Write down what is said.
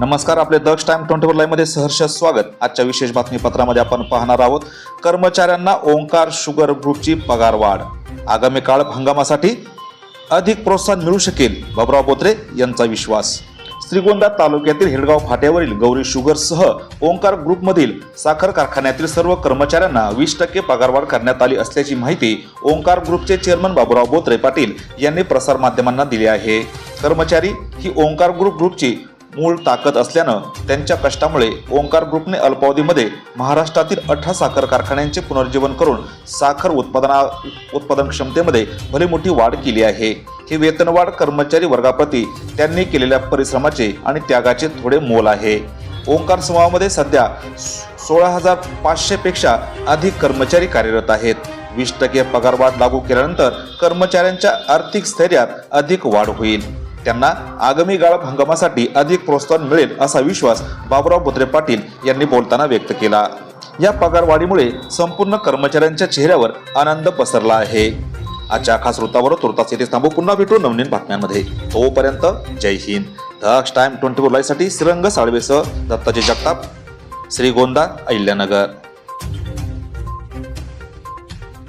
नमस्कार आपले Daksh time twenty four लाईव्हमध्ये सहर्ष स्वागत. आजच्या विशेष बातमीपत्रामध्ये आपण पाहणार आहोत कर्मचाऱ्यांना ओंकार शुगर ग्रुपची पगार वाढ. आगामी काळ हंगामासाठी अधिक प्रोत्साहन मिळू शकेल बाबुराव बोत्रे यांचा विश्वास. श्रीगोंदा तालुक्यातील हेडगाव फाट्यावरील गौरी शुगरसह ओंकार ग्रुपमधील साखर कारखान्यातील सर्व कर्मचाऱ्यांना वीस टक्के पगारवाढ करण्यात आली असल्याची माहिती ओंकार ग्रुपचे चेअरमन बाबुराव बोत्रे पाटील यांनी प्रसारमाध्यमांना दिली आहे. कर्मचारी ही ओंकार ग्रुप ग्रुपची मूळ ताकद असल्यानं त्यांच्या कष्टामुळे ओंकार ग्रुपने अल्पावधीमध्ये महाराष्ट्रातील अठरा साखर कारखान्यांचे पुनर्जीवन करून साखर उत्पादना उत्पादन क्षमतेमध्ये भली मोठी वाढ केली आहे. ही वेतनवाढ कर्मचारी वर्गाप्रती त्यांनी केलेल्या परिश्रमाचे आणि त्यागाचे थोडे मोल आहे. ओंकार समूहामध्ये सध्या सोळा हजार पाचशेपेक्षा अधिक कर्मचारी कार्यरत आहेत. वीस टक्के पगारवाढ लागू केल्यानंतर कर्मचाऱ्यांच्या आर्थिक स्थैर्यात अधिक वाढ होईल. त्यांना आगामी गाळप हंगामासाठी अधिक प्रोत्साहन मिळेल असा विश्वास बाबुराव बुद्रे पाटील यांनी बोलताना व्यक्त केला. या पगारवाढीमुळे संपूर्ण कर्मचाऱ्यांच्या चेहऱ्यावर आनंद पसरला आहे. आजच्या खास वृत्तावर तुर्तास येथे थांबू. पुन्हा भेटू नवनीन बातम्यांमध्ये. तोपर्यंत Jai Hind. Daksh time twenty four लाईव्हसाठी Shrirang साळवेसह दत्ताजी जगताप श्रीगोंदा अहिल्यानगर.